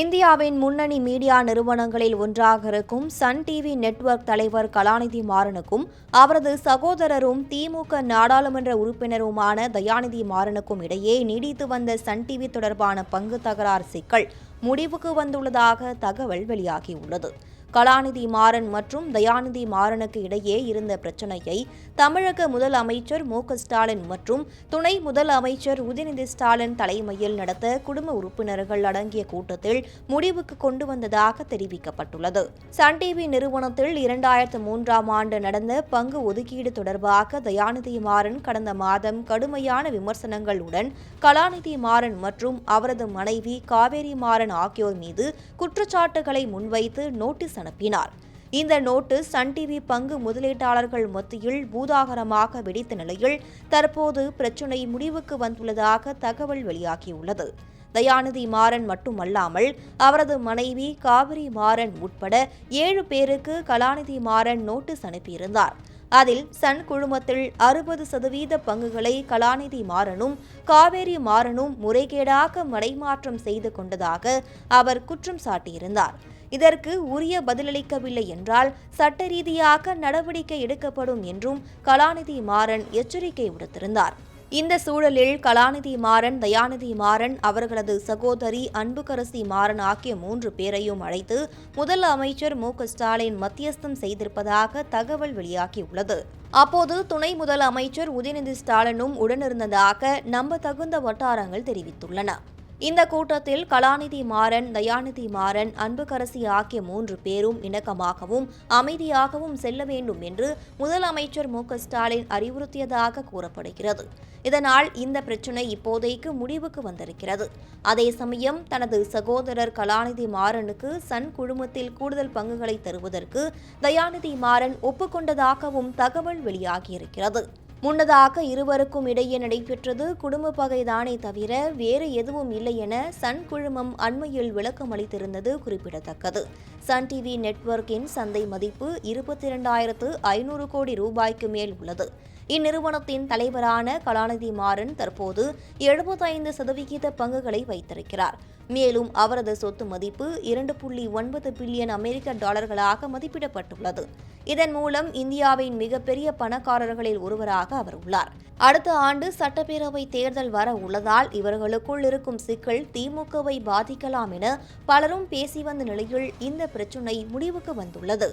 இந்தியாவின் முன்னணி மீடியா நிறுவனங்களில் ஒன்றாக இருக்கும் சன் டிவி நெட்வொர்க் தலைவர் கலாநிதி மாறனுக்கும் அவரது சகோதரரும் திமுக நாடாளுமன்ற உறுப்பினருமான தயாநிதி மாறனுக்கும் இடையே நீடித்து வந்த சன் டிவி தொடர்பான பங்கு தகராறு சிக்கல் முடிவுக்கு வந்துள்ளதாக தகவல் வெளியாகியுள்ளது. கலாநிதி மாறன் மற்றும் தயாநிதி மாறனுக்கு இடையே இருந்த பிரச்சனையை தமிழக முதல் அமைச்சர் மு ஸ்டாலின் மற்றும் துணை முதல் அமைச்சர் உதயநிதி ஸ்டாலின் தலைமையில் நடத்த குடும்ப உறுப்பினர்கள் அடங்கிய கூட்டத்தில் முடிவுக்கு கொண்டு வந்ததாக தெரிவிக்கப்பட்டுள்ளது. சன் டிவி நிறுவனத்தில் இரண்டாயிரத்து மூன்றாம் ஆண்டு நடந்த பங்கு ஒதுக்கீடு தொடர்பாக தயாநிதி மாறன் கடந்த மாதம் கடுமையான விமர்சனங்களுடன் கலாநிதி மாறன் மற்றும் அவரது மனைவி காவேரி மாறன் ஆகியோர் மீது குற்றச்சாட்டுகளை முன்வைத்து நோட்டீஸ் அனுப்பினார். இந்த நோட்டு சன் டிவி பங்கு முதலீட்டாளர்கள் மத்தியில் பூதாகரமாக வெடித்த நிலையில் தற்போது பிரச்சினை முடிவுக்கு வந்துள்ளதாக தகவல் வெளியாகியுள்ளது. தயாநிதி மாறன் மட்டுமல்லாமல் அவரது மனைவி காவிரி மாறன் உட்பட ஏழு பேருக்கு கலாநிதி மாறன் நோட்டீஸ் அனுப்பியிருந்தார். அதில் சன் குழுமத்தில் அறுபது சதவீத பங்குகளை கலாநிதி மாறனும் காவேரி மாறனும் முறைகேடாக மடைமாற்றம் செய்து கொண்டதாக அவர் குற்றம் சாட்டியிருந்தார். இதற்கு உரிய பதிலளிக்கவில்லை என்றால் சட்ட ரீதியாக நடவடிக்கை எடுக்கப்படும் என்றும் கலாநிதி மாறன் எச்சரிக்கை விடுத்திருந்தார். இந்த சூழலில் கலாநிதி மாறன் தயாநிதி மாறன் அவர்களது சகோதரி அன்புக்கரசி மாறன் ஆகிய மூன்று பேரையும் அழைத்து முதல் அமைச்சர் மு. ஸ்டாலின் மத்தியஸ்தம் செய்திருப்பதாக தகவல் வெளியாகியுள்ளது. அப்போது துணை முதல் அமைச்சர் உதயநிதி ஸ்டாலினும் உடனிருந்ததாக நம்பத்தகுந்த வட்டாரங்கள் தெரிவித்துள்ளன. இந்த கூட்டத்தில் கலாநிதி மாறன் தயாநிதி மாறன் அன்புக்கரசி ஆகிய மூன்று பேரும் இணக்கமாகவும் அமைதியாகவும் செல்ல வேண்டும் என்று முதலமைச்சர் மு. ஸ்டாலின் அறிவுறுத்தியதாக கூறப்படுகிறது. இதனால் இந்த பிரச்சினை இப்போதைக்கு முடிவுக்கு வந்திருக்கிறது. அதே சமயம் தனது சகோதரர் கலாநிதி மாறனுக்கு சன் குழுமத்தில் கூடுதல் பங்குகளை தருவதற்கு தயாநிதி மாறன் ஒப்புக்கொண்டதாகவும் தகவல் வெளியாகியிருக்கிறது. முன்னதாக இருவருக்கும் இடையே நடைபெற்றது குடும்ப பகைதானே தவிர வேறு எதுவும் இல்லை என சன் குழுமம் அண்மையில் விளக்கம் அளித்திருந்தது குறிப்பிடத்தக்கது. சன் டிவி நெட்வொர்க்கின் சந்தை மதிப்பு இருபத்தி இரண்டாயிரத்து ஐநூறு கோடி ரூபாய்க்கு மேல் உள்ளது. இந்நிறுவனத்தின் தலைவரான கலாநிதி மாறன் தற்போது எழுபத்தைந்து சதவிகித பங்குகளை வைத்திருக்கிறார். மேலும் அவரது சொத்து மதிப்பு இரண்டு புள்ளி ஒன்பது பில்லியன் அமெரிக்க டாலர்களாக மதிப்பிடப்பட்டுள்ளது. இதன் மூலம் இந்தியாவின் மிகப்பெரிய பணக்காரர்களில் ஒருவராக அவர் உள்ளார். அடுத்த ஆண்டு சட்டப்பேரவை தேர்தல் வர உள்ளதால் இவர்களுக்குள் இருக்கும் சிக்கல் திமுகவை பாதிக்கலாம் என பலரும் பேசி வந்த நிலையில் இந்த பிரச்சினை முடிவுக்கு வந்துள்ளது.